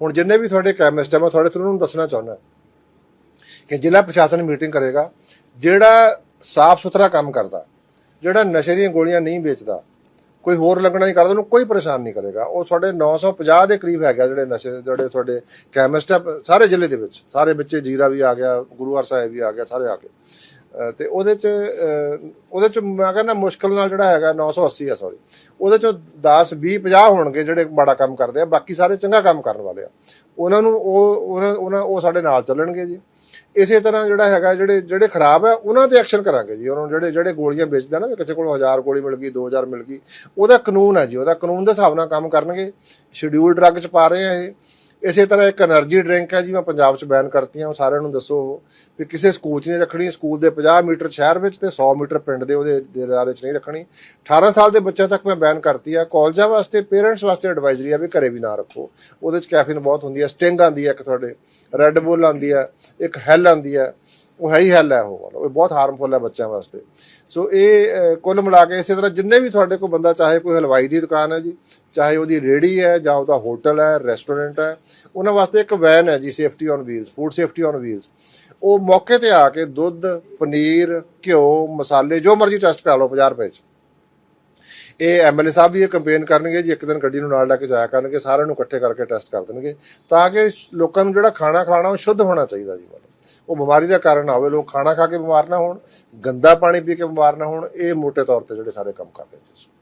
ਹੁਣ ਜਿੰਨੇ ਵੀ ਤੁਹਾਡੇ ਕੈਮਿਸਟ ਆ, ਮੈਂ ਤੁਹਾਡੇ ਥਰੂ ਨੂੰ ਦੱਸਣਾ ਚਾਹੁੰਦਾ ਕਿ ਜ਼ਿਲ੍ਹਾ ਪ੍ਰਸ਼ਾਸਨ ਮੀਟਿੰਗ ਕਰੇਗਾ, ਜਿਹੜਾ ਸਾਫ਼ ਸੁਥਰਾ ਕੰਮ ਕਰਦਾ, ਜਿਹੜਾ ਨਸ਼ੇ ਦੀਆਂ ਗੋਲੀਆਂ ਨਹੀਂ ਵੇਚਦਾ, ਕੋਈ ਹੋਰ ਲੱਗਣਾ ਨਹੀਂ ਕਰਦਾ, ਉਹਨੂੰ ਕੋਈ ਪਰੇਸ਼ਾਨ ਨਹੀਂ ਕਰੇਗਾ। ਉਹ ਤੁਹਾਡੇ 950 ਦੇ ਕਰੀਬ ਹੈਗਾ ਜਿਹੜੇ ਨਸ਼ੇ, ਜਿਹੜੇ ਤੁਹਾਡੇ ਕੈਮਿਸਟ ਆ, ਸਾਰੇ ਜ਼ਿਲ੍ਹੇ ਦੇ ਵਿੱਚ, ਸਾਰੇ ਬੱਚੇ ਜੀਰਾ ਵੀ ਆ ਗਿਆ, ਗੁਰੂ ਗੁਰੂਵਾਰ ਸਾਹਿਬ ਵੀ ਆ ਗਿਆ, ਸਾਰੇ ਆ ਗਏ। ਤੇ ਉਹਦੇ ਚ ਉਹਦੇ ਚ ਮੈਂ ਕਹਿੰਦਾ ਮੁਸ਼ਕਲ ਨਾਲ ਜਿਹੜਾ ਹੈਗਾ 980 ਆ ਸੌਰੀ ਉਹਦੇ 'ਚੋਂ 10 20 50 ਹੋਣਗੇ ਜਿਹੜੇ ਮਾੜਾ ਕੰਮ ਕਰਦੇ ਆ, ਬਾਕੀ ਸਾਰੇ ਚੰਗਾ ਕੰਮ ਕਰਨ ਵਾਲੇ ਆ। ਉਹਨਾਂ ਨੂੰ ਉਹ, ਉਹਨਾਂ ਉਹਨਾਂ, ਉਹ ਸਾਡੇ ਨਾਲ ਚੱਲਣਗੇ ਜੀ। ਇਸੇ ਤਰ੍ਹਾਂ ਜਿਹੜਾ ਹੈਗਾ, ਜਿਹੜੇ ਜਿਹੜੇ ਖਰਾਬ ਆ, ਉਹਨਾਂ ਤੇ ਐਕਸ਼ਨ ਕਰਾਂਗੇ ਜੀ। ਉਹਨਾਂ ਨੂੰ ਜਿਹੜੇ ਜਿਹੜੇ ਗੋਲੀਆਂ ਵੇਚਦਾ ਨਾ, ਕਿਸੇ ਕੋਲ 1000 ਗੋਲੀ ਮਿਲ ਗਈ 2000 ਮਿਲ ਗਈ, ਉਹਦਾ ਕਾਨੂੰਨ ਹੈ ਜੀ। ਉਹਦਾ ਕਾਨੂੰਨ ਦੇ ਹਿਸਾਬ ਨਾਲ ਕੰਮ ਕਰਨਗੇ। ਸ਼ਡਿਊਲ ਡਰੱਗ ਚ ਪਾ ਰਹੇ ਆ ਇਹ। ਇਸੇ ਤਰ੍ਹਾਂ ਇੱਕ એનર્ਜੀ ਡਰਿੰਕ ਹੈ ਜੀ, ਮੈਂ ਪੰਜਾਬ 'ਚ ਬੈਨ ਕਰਤੀ ਆ ਸਾਰਿਆਂ ਨੂੰ ਦੱਸੋ। ਵੀ ਕਿਸੇ ਸਕੂਲ 'ਚ ਨਹੀਂ ਰੱਖਣੀ, ਸਕੂਲ ਦੇ 50 ਮੀਟਰ ਸ਼ਹਿਰ ਵਿੱਚ ਤੇ 100 ਮੀਟਰ ਪਿੰਡ ਦੇ ਉਹਦੇ ਦੇਰਾਰੇ 'ਚ ਨਹੀਂ ਰੱਖਣੀ। 18 ਸਾਲ ਦੇ ਬੱਚਿਆਂ ਤੱਕ ਮੈਂ ਬੈਨ ਕਰਤੀ ਆ। ਕਾਲਜਾਂ ਵਾਸਤੇ ਪੇਰੈਂਟਸ ਵਾਸਤੇ ਐਡਵਾਈਜ਼ਰੀ ਆ ਵੀ ਘਰੇ ਵੀ ਨਾ ਰੱਖੋ। ਉਹਦੇ 'ਚ ਕੈਫੀਨ ਬਹੁਤ ਹੁੰਦੀ ਹੈ ਸਟਿੰਗ ਆਂਦੀ ਹੈ ਇੱਕ ਤੁਹਾਡੇ ਰੈੱਡ ਬੁੱਲ ਆਂਦੀ ਹੈ ਇੱਕ ਹੈਲ ਆਂਦੀ ਹੈ ਉਹ ਹੈ ਹੀ ਹੈਲ ਹੈ ਉਹ ਵਾਲਾ। ਉਹ ਬਹੁਤ ਹਾਰਮਫੁਲ ਹੈ ਬੱਚਿਆਂ ਵਾਸਤੇ। ਸੋ ਇਹ ਕੁੱਲ ਮਿਲਾ ਕੇ ਇਸੇ ਤਰ੍ਹਾਂ ਜਿੰਨੇ ਵੀ ਤੁਹਾਡੇ ਕੋਲ ਬੰਦਾ ਚਾਹੇ ਕੋਈ ਹਲਵਾਈ ਦੀ ਦੁਕਾਨ ਹੈ ਜੀ, ਚਾਹੇ ਉਹਦੀ ਰੇੜੀ ਹੈ ਜਾਂ ਉਹਦਾ ਹੋਟਲ ਹੈ ਰੈਸਟੋਰੈਂਟ ਹੈ, ਉਹਨਾਂ ਵਾਸਤੇ ਇੱਕ ਵੈਨ ਹੈ ਜੀ safety on wheels food safety on wheels ਉਹ ਮੌਕੇ ਤੇ ਆ ਕੇ ਦੁੱਧ, ਪਨੀਰ, ਘਿਓ, ਮਸਾਲੇ, ਜੋ ਮਰਜ਼ੀ ਟੈਸਟ ਕਰਾ ਲਓ 50 ਰੁਪਏ 'ਚ। ਇਹ ਐਮਐਲਏ ਸਾਹਿਬ ਵੀ ਇਹ ਕੰਪੇਨ ਕਰਨਗੇ ਜੀ, ਇੱਕ ਦਿਨ ਗੱਡੀ ਨੂੰ ਨਾਲ ਲੈ ਕੇ ਜਾਇਆ ਕਰਨਗੇ, ਸਾਰਿਆਂ ਨੂੰ ਇਕੱਠੇ ਕਰਕੇ ਟੈਸਟ ਕਰ ਦੇਣਗੇ, ਤਾਂ ਕਿ ਲੋਕਾਂ ਨੂੰ ਜਿਹੜਾ ਖਾਣਾ ਖਿਲਾਣਾ ਉਹ ਸ਼ੁੱਧ ਹੋਣਾ ਚਾਹੀਦਾ ਜੀ। ਮਤਲਬ ਉਹ ਬਿਮਾਰੀ ਦਾ ਕਾਰਨ ਨਾ ਹੋਵੇ, ਲੋਕ ਖਾਣਾ ਖਾ ਕੇ ਬਿਮਾਰ ਨਾ ਹੋਣ, ਗੰਦਾ ਪਾਣੀ ਪੀ ਕੇ ਬਿਮਾਰ ਨਾ ਹੋਣ, ਇਹ ਮੋٹے ਤੌਰ ਤੇ ਜਿਹੜੇ ਸਾਰੇ ਕੰਮ ਕਰਦੇ ਰਹੇ ਜੀ